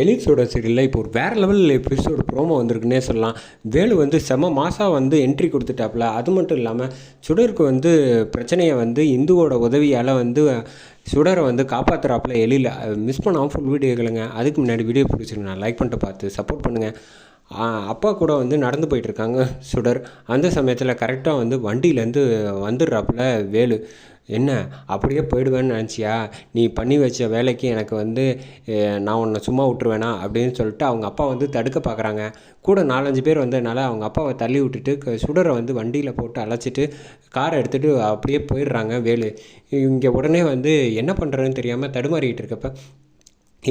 எலிட்ஸோட சீரியலில் இப்போ ஒரு வேறு லெவலில் எபிசோடு ப்ரோமோ வந்திருக்குன்னே சொல்லலாம். வேலு வந்து செம மாதம் வந்து என்ட்ரி கொடுத்துட்டாப்புல. அது மட்டும் இல்லாமல் சுடருக்கு வந்து பிரச்சனையை வந்து இந்துவோட உதவியால் வந்து சுடரை வந்து காப்பாற்றுறாப்புல எலியில் மிஸ் பண்ணாமல் ஃபுல் வீடியோ கேளுங்க. அதுக்கு முன்னாடி வீடியோ பிடிச்சிருங்க லைக் பண்ணிட்டு பார்த்து சப்போர்ட் பண்ணுங்கள் அப்பா கூட வந்து நடந்து போயிட்டுருக்காங்க சுடர். அந்த சமயத்தில் கரெக்டாக வந்து வண்டியிலேருந்து வந்துடுறாப்புல வேலு. என்ன அப்படியே போயிடுவேன்னு நினச்சியா? நீ பண்ணி வச்ச வேலைக்கு எனக்கு வந்து நான் உன்னை சும்மா விட்டுருவேனா? அப்படின்னு சொல்லிட்டு அவங்க அப்பா வந்து தடுக்க பார்க்குறாங்க. கூட நாலஞ்சு பேர் வந்ததுனால அவங்க அப்பாவை தள்ளி விட்டுட்டு சுடரை வந்து வண்டியில் போட்டு அழைச்சிட்டு காரை எடுத்துகிட்டு அப்படியே போயிடுறாங்க வேலு. இங்கே உடனே வந்து என்ன பண்ணுறதுன்னு தெரியாமல் தடுமாறிக்கிட்டு இருக்கப்போ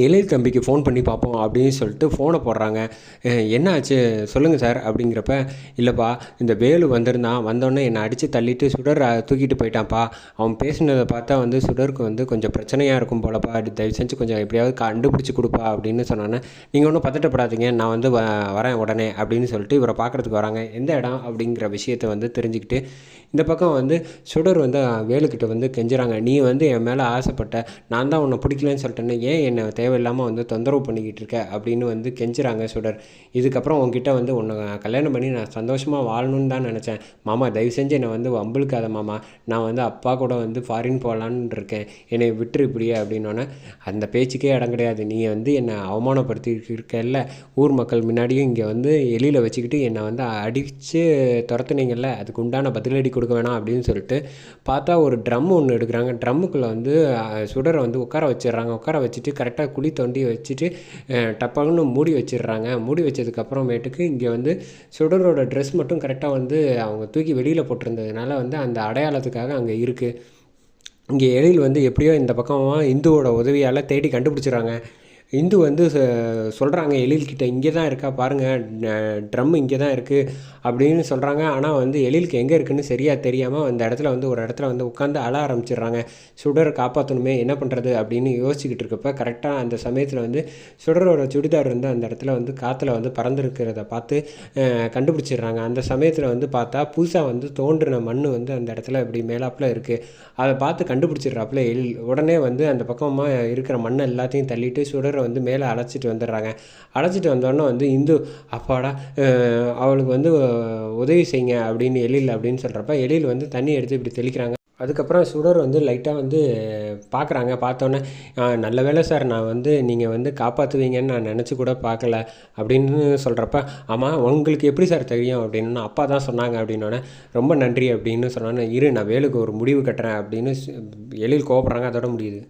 இளைய தம்பிக்கு ஃபோன் பண்ணி பார்ப்போம் அப்படின்னு சொல்லிட்டு ஃபோனை போடுறாங்க. என்ன ஆச்சு? சொல்லுங்கள் சார் அப்படிங்கிறப்ப இல்லைப்பா இந்த வேலு வந்திருந்தான் வந்தோடனே என்னை அடித்து தள்ளிட்டு சுடர் தூக்கிட்டு போயிட்டான்ப்பா. அவன் பேசினதை பார்த்தா வந்து சுடருக்கு வந்து கொஞ்சம் பிரச்சனையாக இருக்கும் போலப்பா. தயவு செஞ்சு கொஞ்சம் எப்படியாவது கண்டுபிடிச்சி கொடுப்பா அப்படின்னு சொன்னோன்னே நீங்கள் ஒன்றும் பதட்டப்படாதீங்க. நான் வந்து வரேன் உடனே அப்படின்னு சொல்லிட்டு இவரை பார்க்குறதுக்கு வராங்க. எந்த இடம்? அப்படிங்கிற விஷயத்தை வந்து தெரிஞ்சுக்கிட்டு இந்த பக்கம் வந்து சுடர் வந்து வேலுக்கிட்ட வந்து கெஞ்சுறாங்க. நீ வந்து என் மேலே ஆசைப்பட்ட நான் தான் உன்னை பிடிக்கலன்னு சொல்லிட்டேன்னு ஏன் என்னை தேவையில்லாமல் வந்து தொந்தரவு பண்ணிக்கிட்டு இருக்க அப்படின்னு வந்து கெஞ்சுறாங்க சுடர். இதுக்கப்புறம் உங்ககிட்ட வந்து உன்னை கல்யாணம் பண்ணி நான் சந்தோஷமாக வாழணும்னு தான் நினச்சேன். மாமா தயவு செஞ்சு என்னை வந்து வம்புழுக்காத மாமா. நான் வந்து அப்பா கூட வந்து ஃபாரின் போகலான்னு இருக்கேன். என்னை விட்டுரு இப்படியே அப்படின்னோடனே அந்த பேச்சுக்கே இடம் கிடையாது. நீங்கள் வந்து என்னை அவமானப்படுத்தி இருக்கல ஊர் மக்கள் முன்னாடியும் இங்கே வந்து எலியில் வச்சுக்கிட்டு என்னை வந்து அடித்து துரத்துனீங்கல்ல. அதுக்கு உண்டான பதிலடி கொடுக்க வேணாம் அப்படின்னு சொல்லிட்டு பார்த்தா ஒரு ட்ரம் ஒன்று எடுக்கிறாங்க. ட்ரம்முக்குள்ளே வந்து சுடரை வந்து உட்கார வச்சிடுறாங்க. உட்கார வச்சுட்டு கரெக்டாக குழி தோண்டி வச்சுட்டு டப்பாங்கன்னு மூடி வச்சிடுறாங்க. மூடி வச்சதுக்கப்புறமேட்டுக்கு இங்கே வந்து சுடரோட ட்ரெஸ் மட்டும் கரெக்டாக வந்து அவங்க தூக்கி வெளியில் போட்டிருந்ததுனால வந்து அந்த அடையாளத்துக்காக அங்கே இருக்குது இங்கே எழில் வந்து எப்படியோ இந்த பக்கமாக இந்துவோட உதவியால் தேடி கண்டுபிடிச்சிடுறாங்க. இந்து வந்து சொல்கிறாங்க எழில்கிட்ட இங்கே தான் இருக்கா பாருங்கள் ட்ரம் இங்கே தான் இருக்குது அப்படின்னு சொல்கிறாங்க ஆனால் வந்து எழிலுக்கு எங்கே இருக்குதுன்னு சரியாக தெரியாமல் அந்த இடத்துல வந்து ஒரு இடத்துல வந்து உட்காந்து அழ ஆரம்பிச்சிடுறாங்க. சுடரை காப்பாற்றணுமே என்ன பண்ணுறது அப்படின்னு யோசிச்சுக்கிட்டு இருக்கப்ப கரெக்டாக அந்த சமயத்தில் வந்து சுடரோட சுடிதார் வந்து அந்த இடத்துல வந்து காற்றுல வந்து பறந்துருக்கிறத பார்த்து கண்டுபிடிச்சிடுறாங்க. அந்த சமயத்தில் வந்து பார்த்தா புதுசாக வந்து தோன்றின மண் வந்து அந்த இடத்துல இப்படி மேலாப்பில் இருக்குது அதை பார்த்து கண்டுபிடிச்சிடுறாப்புல எழில். உடனே வந்து அந்த பக்கமாக இருக்கிற மண்ணை எல்லாத்தையும் தள்ளிட்டு சுடரை வந்து மேலே அழைச்சிட்டு வந்துடுறாங்க. அழைச்சிட்டு வந்தோடனே வந்து இந்து அப்பாடா அவளுக்கு வந்து உதவி செய்யுங்க அப்படின்னு எழில் அப்படின்னு சொல்கிறப்ப எழில் வந்து தண்ணி எடுத்து இப்படி தெளிக்கிறாங்க. அதுக்கப்புறம் சுடர் வந்து லைட்டாக வந்து பார்க்குறாங்க பார்த்தோன்னே நல்ல வேலை சார் நான் வந்து நீங்கள் வந்து காப்பாற்றுவீங்கன்னு நான் நினச்சி கூட பார்க்கல அப்படின்னு சொல்கிறப்ப ஆமாம் உங்களுக்கு எப்படி சார் தெரியும்? அப்படின்னு அப்பா தான் சொன்னாங்க அப்படின்னோடனே ரொம்ப நன்றி அப்படின்னு சொன்னோன்னே இரு நான் வேலுக்கு ஒரு முடிவு கட்டுறேன் அப்படின்னு எழில் கோபப்படுறாங்க அதோட முடியுது.